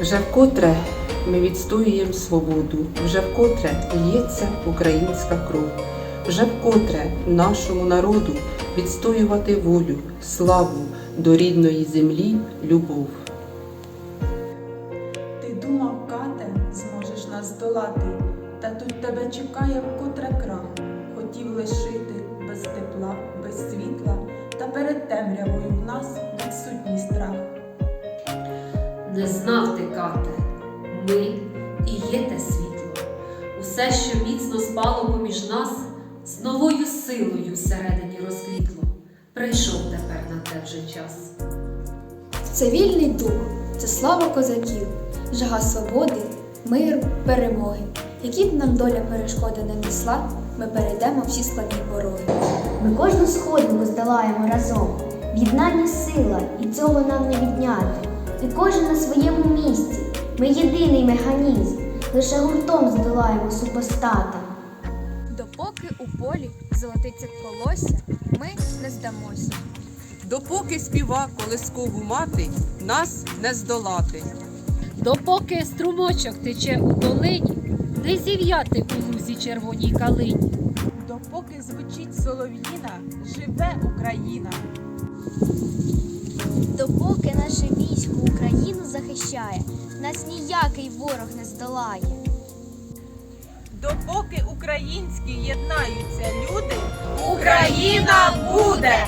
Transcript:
Вже вкотре ми відстоюємо свободу, вже вкотре лється українська кров, вже вкотре нашому народу відстоювати волю, славу до рідної землі, любов. Ти думав, кате, зможеш нас здолати, та тут тебе чекає вкотре крах. Хотів лишити без тепла, без світла, та перед темрявою в нас відсутній страх. Не знав ти, ми і є те світло. Усе, що міцно спало поміж нас, з новою силою всередині розквітло. Прийшов тепер на те вже час. Це вільний дух, це слава козаків, жага свободи, миру, перемоги. Які б нам доля перешкоди не несла, ми перейдемо всі складні пороги. Ми кожну сходинку здолаємо разом. В єднанні сила, і цього нам не відняти. І кожен на своєму місці. Ми єдиний механізм. Лише гуртом здолаємо супостата. Допоки у полі золотиться колосся, ми не здамося. Допоки співа колискову мати, нас не здолати. Допоки струмочок тече у долині, не зів'яти у лузі червоній калині. Допоки звучить солов'їна, живе Україна. Допоки наше військо Україну захищає, нас ніякий ворог не здолає. Допоки українські єднаються люди, Україна буде!